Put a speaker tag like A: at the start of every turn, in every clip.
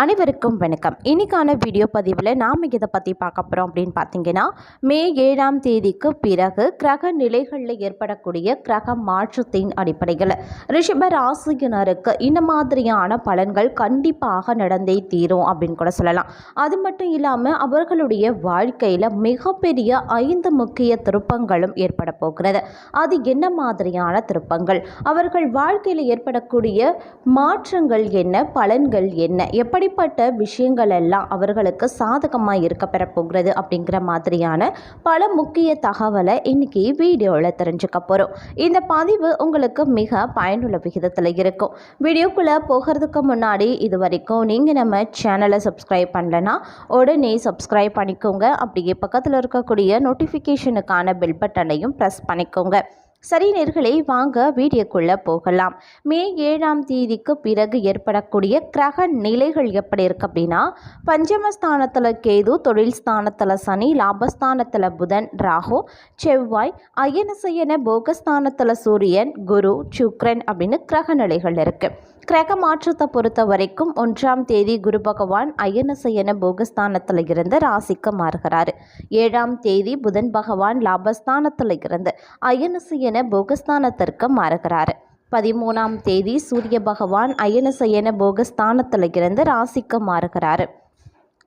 A: அனைவருக்கும் வணக்கம். இன்னைக்கான வீடியோ பதிவில் நாம் இதை பற்றி பார்க்க போகிறோம் அப்படின்னு பார்த்தீங்கன்னா மே ஏழாம் தேதிக்கு பிறகு கிரக நிலைகளில் ஏற்படக்கூடிய கிரக மாற்றத்தின் அடிப்படையில் ரிஷப ராசியினருக்கு இந்த மாதிரியான பலன்கள் கண்டிப்பாக நடந்தே தீரும் அப்படின்னு கூட சொல்லலாம். அது மட்டும் இல்லாமல் அவர்களுடைய வாழ்க்கையில் மிகப்பெரிய ஐந்து முக்கிய திருப்பங்களும் ஏற்பட போகிறது. அது என்ன மாதிரியான திருப்பங்கள்? அவர்கள் வாழ்க்கையில் ஏற்படக்கூடிய மாற்றங்கள் என்ன? பலன்கள் என்ன? எப்படி எப்படிப்பட்ட விஷயங்கள் எல்லாம் அவர்களுக்கு சாதகமாக இருக்க பெறப்போகிறது அப்படிங்கிற மாதிரியான பல முக்கிய தகவலை இன்னைக்கு வீடியோவில் தெரிஞ்சுக்க போகிறோம் இந்த பதிவு உங்களுக்கு மிக பயனுள்ள விகிதத்தில் இருக்கும். வீடியோக்குள்ளே போகிறதுக்கு முன்னாடி இது வரைக்கும் நீங்கள் நம்ம சேனலை சப்ஸ்கிரைப் பண்ணலன்னா உடனே சப்ஸ்கிரைப் பண்ணிக்கோங்க. அப்படியே பக்கத்தில் இருக்கக்கூடிய நோட்டிஃபிகேஷனுக்கான பெல் பட்டனையும் ப்ரெஸ் பண்ணிக்கோங்க. சரி நேர்களை வாங்க வீடியோக்குள்ளே போகலாம். மே ஏழாம் தேதிக்கு பிறகு ஏற்படக்கூடிய கிரக நிலைகள் எப்படி இருக்கு அப்படின்னா பஞ்சமஸ்தானத்தில் கேது தொழில் ஸ்தானத்தில் சனி லாபஸ்தானத்தில் புதன் ராகு செவ்வாய் அயனசயன போகஸ்தானத்தில் சூரியன் குரு சுக்ரன் அப்படின்னு கிரக நிலைகள் இருக்குது கிரக மாற்றத்தை பொறுத்த வரைக்கும் ஒன்றாம் தேதி குரு பகவான் அயனசயன போகஸ்தானத்தில் இருந்து ராசிக்கு மாறுகிறார். ஏழாம் தேதி புதன் பகவான் லாபஸ்தானத்தில் இருந்து அயனசயன போகஸ்தானத்திற்கு மாறுகிறார். பதிமூணாம் தேதி சூரிய பகவான் அயனசயன போகஸ்தானத்தில் இருந்து ராசிக்கு மாறுகிறாரு.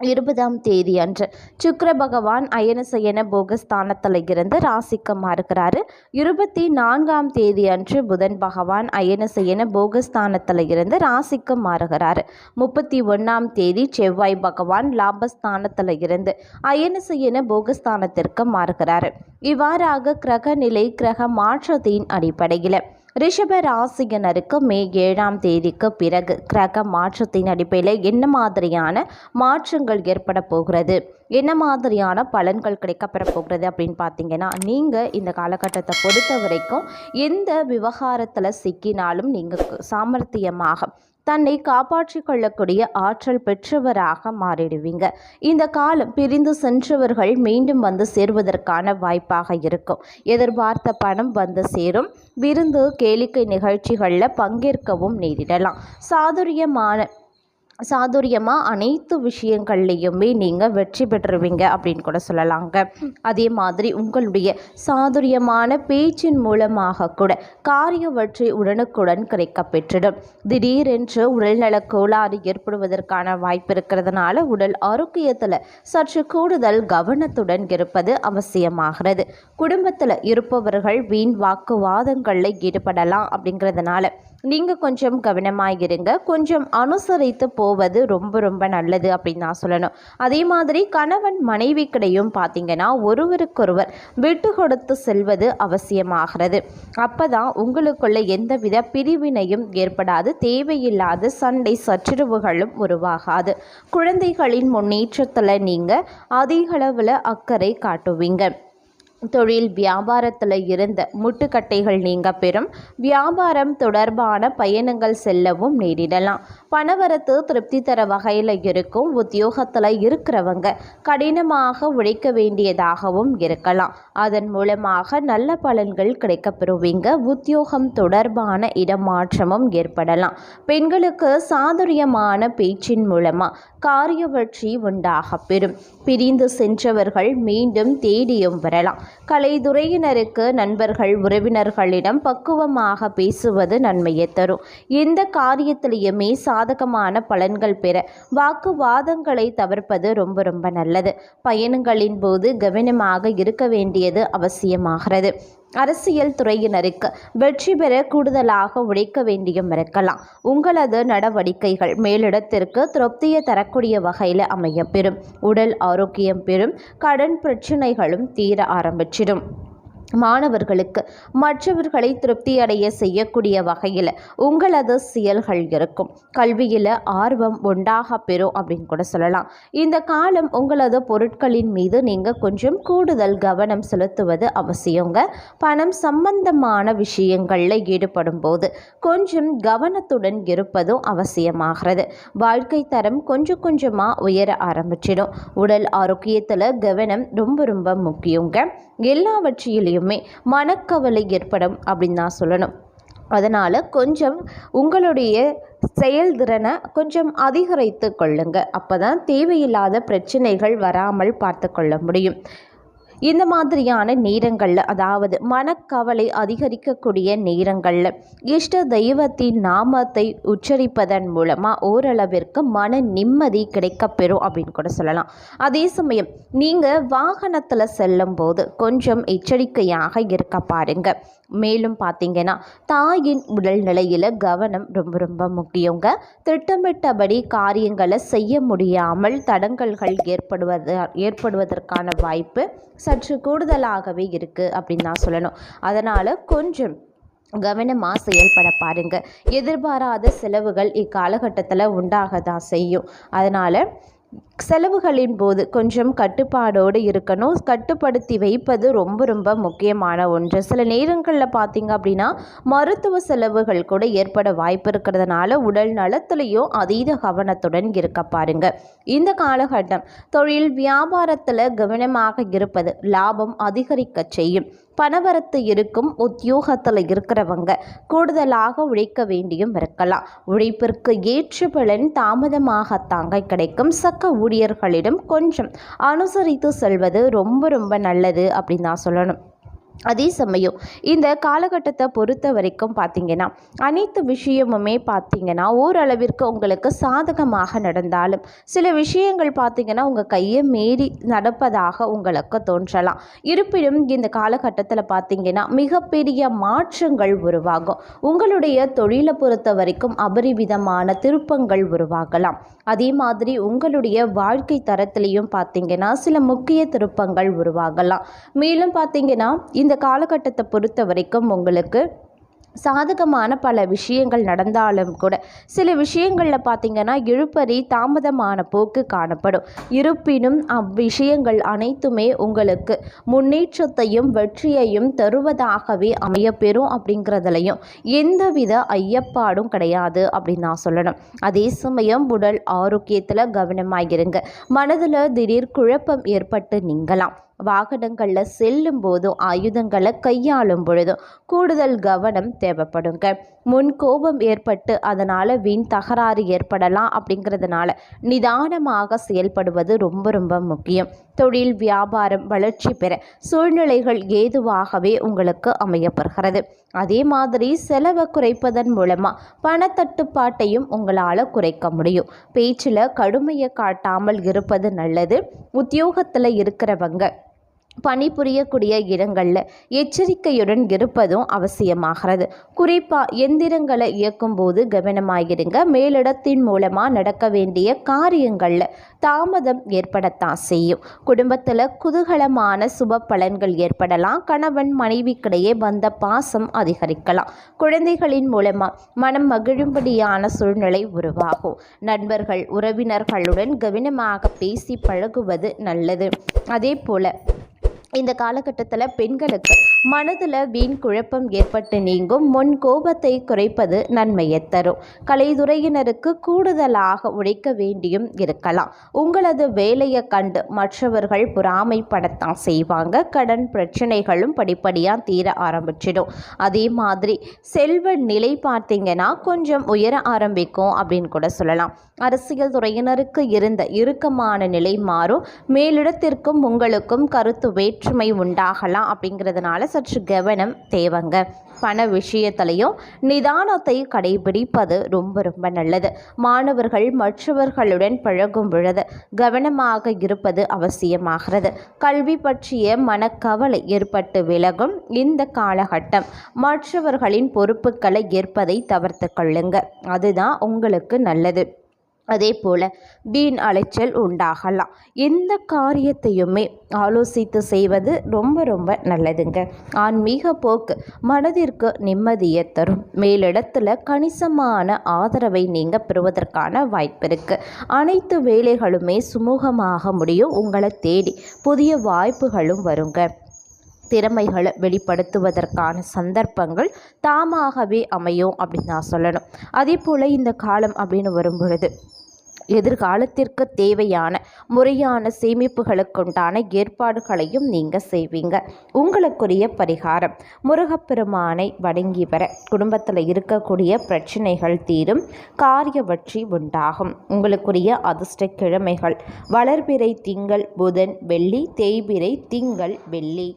A: இருபதாம் தேதி அன்று சுக்கர பகவான் அயனசயன போகஸ்தானத்தில் இருந்து ராசிக்கு மாறுகிறாரு. இருபத்தி நான்காம் தேதி அன்று புதன் பகவான் அயனசயன போகஸ்தானத்தில் இருந்து ராசிக்கு மாறுகிறாரு. முப்பத்தி ஒன்றாம் தேதி செவ்வாய் பகவான் லாபஸ்தானத்தில் இருந்து அயனசயன போகஸ்தானத்திற்கு மாறுகிறாரு. இவ்வாறாக கிரக நிலை கிரக மாற்றத்தின் அடிப்படையில் ரிஷப ராசியினருக்கு மே ஏழாம் தேதிக்கு பிறகு கிரக மாற்றத்தின் அடிப்படையில் என்ன மாதிரியான மாற்றங்கள் ஏற்பட போகிறது? என்ன மாதிரியான பலன்கள் கிடைக்கப்பெற போகிறது அப்படின்னு பார்த்தீங்கன்னா நீங்கள் இந்த காலகட்டத்தை பொறுத்த வரைக்கும் எந்த விவகாரத்தில் சிக்கினாலும் நீங்கள் சாமர்த்தியமாக தன்னை காப்பாற்றிக் கொள்ளக்கூடிய ஆற்றல் பெற்றவராக மாறிடுவீங்க. இந்த காலம் பிரிந்து சென்றவர்கள் மீண்டும் வந்து சேர்வதற்கான வாய்ப்பாக இருக்கும். எதிர்பார்த்த பணம் வந்து சேரும். விருந்து கேளிக்கை நிகழ்ச்சிகளில் பங்கேற்கவும் நேரிடலாம். சாதுரியமான சாதுரியமாக அனைத்து விஷயங்கள்லேயுமே நீங்கள் வெற்றி பெற்றுருவீங்க அப்படின்னு கூட சொல்லலாங்க. அதே மாதிரி உங்களுடைய சாதுரியமான பேச்சின் மூலமாக கூட காரிய வெற்றி உடனுக்குடன் கிடைக்க பெற்றிடும். திடீரென்று உடல்நல கோளாறு ஏற்படுவதற்கான வாய்ப்பு இருக்கிறதுனால உடல் ஆரோக்கியத்தில் சற்று கூடுதல் கவனத்துடன் இருப்பது அவசியமாகிறது. குடும்பத்தில் இருப்பவர்கள் வீண் வாக்குவாதங்களில் ஈடுபடலாம் அப்படிங்கிறதுனால நீங்கள் கொஞ்சம் கவனமாக இருங்க கொஞ்சம் அனுசரித்து போ போவது ரொம்ப ரொம்ப நல்லது அப்படின்னு நான் சொல்லணும். அதே மாதிரி கணவன் மனைவிக்கிடையும் பார்த்தீங்கன்னா ஒருவருக்கொருவர் விட்டு கொடுத்து செல்வது அவசியமாகிறது. அப்போ தான் உங்களுக்குள்ள எந்தவித பிரிவினையும் ஏற்படாது தேவையில்லாத சண்டை சச்சரவுகளும் உருவாகாது. குழந்தைகளின் முன்னேற்றத்தில் நீங்கள் அதிகளவில் அக்கறை காட்டுவீங்க. தொழில் வியாபாரத்தில் இருந்த முட்டுக்கட்டைகள் நீங்க பெறும். வியாபாரம் தொடர்பான பயணங்கள் செல்லவும் நேரிடலாம். பணவரத்து திருப்தி தர வகையில் இருக்கும் உத்தியோகத்தில் இருக்கிறவங்க கடினமாக உழைக்க வேண்டியதாகவும் இருக்கலாம். அதன் மூலமாக நல்ல பலன்கள் கிடைக்கப்பெறுவீங்க. உத்தியோகம் தொடர்பான இடமாற்றமும் ஏற்படலாம். பெண்களுக்கு சாதுரியமான பேச்சின் மூலமாக காரிய வெற்றி உண்டாக பெறும். பிரிந்து சென்றவர்கள் மீண்டும் தேடியும் வரலாம். கலைத்துறையினருக்கு நண்பர்கள் உறவினர்களிடம் பக்குவமாக பேசுவது நன்மையை தரும். எந்த காரியத்திலையுமே சாதகமான பலன்கள் பெற வாக்குவாதங்களை தவிர்ப்பது ரொம்ப ரொம்ப நல்லது. பயணங்களின் போது கவனமாக இருக்க வேண்டியது அவசியமாகிறது. அரசியல் துறையினருக்கு வெற்றி பெற கூடுதலாக உழைக்க வேண்டியும் இருக்கலாம். உங்களது நடவடிக்கைகள் மேலிடத்திற்கு திருப்தியை தரக்கூடிய வகையில் அமையப்பெறும் உடல் ஆரோக்கியம் பெறும். கடன் பிரச்சனைகளும் தீர ஆரம்பிச்சிடும். மாணவர்களுக்கு மற்றவர்களை திருப்தியடைய செய்யக்கூடிய வகையில் உங்களது செயல்கள் இருக்கும். கல்வியில் ஆர்வம் உண்டாக பெறும் அப்படின்னு கூட சொல்லலாம். இந்த காலம் உங்களது பொருட்களின் மீது நீங்கள் கொஞ்சம் கூடுதல் கவனம் செலுத்துவது அவசியங்க பணம் சம்பந்தமான விஷயங்களில் ஈடுபடும் போது கொஞ்சம் கவனத்துடன் இருப்பதும் அவசியமாகிறது. வாழ்க்கை தரம் கொஞ்சம் கொஞ்சமாக உயர ஆரம்பிச்சிடும். உடல் ஆரோக்கியத்தில் கவனம் ரொம்ப ரொம்ப முக்கியங்க எல்லாவற்றிலையும் மனக்கவலை ஏற்படும் அப்படின்னு நான் சொல்லணும். அதனால் கொஞ்சம் உங்களுடைய செயல்திறனை கொஞ்சம் அதிகரித்து கொள்ளுங்க. அப்போ தான் தேவையில்லாத பிரச்சனைகள் வராமல் பார்த்து கொள்ள முடியும். இந்த மாதிரியான நேரங்களில் அதாவது மனக்கவலை அதிகரிக்கக்கூடிய நேரங்களில் இஷ்ட தெய்வத்தின் நாமத்தை உச்சரிப்பதன் மூலமாக ஓரளவிற்கு மன நிம்மதி கிடைக்கப்பெறும் அப்படின்னு கூட சொல்லலாம். அதே சமயம் நீங்கள் வாகனத்தில் செல்லும்போது கொஞ்சம் எச்சரிக்கையாக இருக்க பாருங்க. மேலும் பார்த்தீங்கன்னா தாயின் உடல் நிலையில் கவனம் ரொம்ப ரொம்ப முக்கியங்க. திட்டமிட்டபடி காரியங்களை செய்ய முடியாமல் தடங்கல்கள் ஏற்படுவது ஏற்படுவதற்கான வாய்ப்பு சற்று கூடுதலாகவே இருக்குது அப்படின்னு தான் சொல்லணும். அதனால் கொஞ்சம் கவனமாக செயல்பட பாருங்க. எதிர்பாராத செலவுகள் இக்காலகட்டத்தில் உண்டாக தான் செய்யும். அதனால் செலவுகளின் போது கொஞ்சம் கட்டுப்பாடோடு இருக்கணும். கட்டுப்படுத்தி வைப்பது ரொம்ப ரொம்ப முக்கியமான ஒன்று. சில நேரங்களில் பார்த்திங்க அப்படின்னா மருத்துவ செலவுகள் கூட ஏற்பட வாய்ப்பு இருக்கிறதுனால உடல் நலத்திலையும் அதீத கவனத்துடன் இருக்க பாருங்க. இந்த காலகட்டம் தொழில் வியாபாரத்தில் கவனமாக இருப்பது லாபம் அதிகரிக்க செய்யும். பணவரத்து இருக்கும் உத்தியோகத்தில் இருக்கிறவங்க கூடுதலாக உழைக்க வேண்டியும் இருக்கலாம். உழைப்பிற்கு ஏற்ற பலன் தாமதமாகத்தாங்க கிடைக்கும். சக்க ஊழியர்களிடம் கொஞ்சம் அனுசரித்து செல்வது ரொம்ப ரொம்ப நல்லது அப்படின்னு தான் சொல்லணும். அதே சமயம் இந்த காலகட்டத்தை பொறுத்த வரைக்கும் பார்த்திங்கன்னா அனைத்து விஷயமுமே பார்த்திங்கன்னா ஓரளவிற்கு உங்களுக்கு சாதகமாக நடந்தாலும் சில விஷயங்கள் பார்த்திங்கன்னா உங்கள் கையை மீறி நடப்பதாக உங்களுக்கு தோன்றலாம். இருப்பினும் இந்த காலகட்டத்தில் பார்த்திங்கன்னா மிகப்பெரிய மாற்றங்கள் உருவாகும். உங்களுடைய தொழிலை பொறுத்த வரைக்கும் அபரிவிதமான திருப்பங்கள் உருவாகலாம். அதே மாதிரி உங்களுடைய வாழ்க்கை தரத்திலையும் பார்த்தீங்கன்னா சில முக்கிய திருப்பங்கள் உருவாகலாம். மேலும் பார்த்திங்கன்னா இந்த காலகட்டத்தை பொறுத்த வரைக்கும் உங்களுக்கு சாதகமான பல விஷயங்கள் நடந்தாலும் கூட சில விஷயங்களில் பார்த்திங்கன்னா இழுப்பறி தாமதமான போக்கு காணப்படும். இருப்பினும் அவ்விஷயங்கள் அனைத்துமே உங்களுக்கு முன்னேற்றத்தையும் வெற்றியையும் தருவதாகவே அமையப்பெறும் அப்படிங்கிறதுலையும் எந்தவித ஐயப்பாடும் கிடையாது அப்படின்னு நான் சொல்லணும். அதே சமயம் உடல் ஆரோக்கியத்தில் கவனமாக இருங்க மனதில் திடீர் குழப்பம் ஏற்பட்டு நீங்கலாம். வாகனங்களில் செல்லும் போதும் ஆயுதங்களை கையாளும் பொழுதும் கூடுதல் கவனம் தேவைப்படுங்க. முன் கோபம் ஏற்பட்டு அதனால் வீண் தகராறு ஏற்படலாம் அப்படிங்கிறதுனால நிதானமாக செயல்படுவது ரொம்ப ரொம்ப முக்கியம். தொழில் வியாபாரம் வளர்ச்சி பெற சூழ்நிலைகள் ஏதுவாகவே உங்களுக்கு அமையப்படுகிறது அதே மாதிரி செலவை குறைப்பதன் மூலமாக பணத்தட்டுப்பாட்டையும் உங்களால் குறைக்க முடியும். பேச்சில் கடுமையை காட்டாமல் இருப்பது நல்லது. உத்தியோகத்தில் இருக்கிறவங்க பணிபுரியக்கூடிய இடங்களில் எச்சரிக்கையுடன் இருப்பதும் அவசியமாகிறது. குறிப்பாக எந்திரங்களை இயக்கும்போது கவனமாகிருங்க மேலிடத்தின் மூலமாக நடக்க வேண்டிய காரியங்களில் தாமதம் ஏற்படத்தான் செய்யும். குடும்பத்தில் குதூகலமான சுப பலன்கள் ஏற்படலாம். கணவன் மனைவிக்கிடையே வந்த பாசம் அதிகரிக்கலாம். குழந்தைகளின் மூலமாக மனம் மகிழும்படியான சூழ்நிலை உருவாகும். நண்பர்கள் உறவினர்களுடன் கவனமாக பேசி பழகுவது நல்லது. அதே போல் இந்த காலகட்டத்தில் பெண்களுக்கு மனதில் வீண் குழப்பம் ஏற்பட்டு நீங்கும் முன் கோபத்தை குறைப்பது நன்மையை தரும். கலைத்துறையினருக்கு கூடுதலாக உழைக்க வேண்டியும் இருக்கலாம். உங்களது வேலையை கண்டு மற்றவர்கள் பொறாமைப்படத்தான் செய்வாங்க. கடன் பிரச்சனைகளும் படிப்படியாக தீர ஆரம்பிச்சிடும். அதே மாதிரி செல்வ நிலை பார்த்தீங்கன்னா கொஞ்சம் உயர ஆரம்பிக்கும் அப்படின்னு கூட சொல்லலாம். அரசியல் துறையினருக்கு இருந்த இறுக்கமான நிலை மாறும். மேலிடத்திற்கும் உங்களுக்கும் கருத்து வேற்றுமை உண்டாகலாம் அப்படிங்கிறதுனால சற்று கவனம் தேவைங்க. பண விஷயத்திலையும் நிதானத்தை கடைபிடிப்பது ரொம்ப ரொம்ப நல்லது. மாணவர்கள் மற்றவர்களுடன் பழகும் பொழுது கவனமாக இருப்பது அவசியமாகிறது. கல்வி பற்றிய மனக்கவலை ஏற்பட்டு விலகும் இந்த காலகட்டம். மற்றவர்களின் பொறுப்புகளை ஏற்பதை தவிர்த்து கொள்ளுங்க. அதுதான் உங்களுக்கு நல்லது. அதே போல் வீண் அலைச்சல் உண்டாகலாம். எந்த காரியத்தையுமே ஆலோசித்து செய்வது ரொம்ப ரொம்ப நல்லதுங்க. ஆன்மீக போக்கு மனதிற்கு நிம்மதியை தரும். மேலிடத்தில் கணிசமான ஆதரவை நீங்கள் பெறுவதற்கான வாய்ப்பு இருக்குது அனைத்து வேலைகளுமே சுமூகமாக முடியும். உங்களை தேடி புதிய வாய்ப்புகளும் வருங்க. திறமைகளை வெளிப்படுத்துவதற்கான சந்தர்ப்பங்கள் தாமாகவே அமையும் அப்படின்னு நான் சொல்லணும். அதே போல் இந்த காலம் அப்படின்னு வரும் பொழுது எதிர்காலத்திற்கு தேவையான முறையான சேமிப்புகளுக்குண்டான ஏற்பாடுகளையும் நீங்கள் செய்வீங்க. உங்களுக்குரிய பரிகாரம் முருகப்பெருமானை வணங்கி வர குடும்பத்தில் இருக்கக்கூடிய பிரச்சனைகள் தீரும் காரியவற்றி உண்டாகும். உங்களுக்குரிய அதிர்ஷ்ட கிழமைகள் வளர்பிறை திங்கள் புதன் வெள்ளி தேய்பிறை திங்கள் வெள்ளி.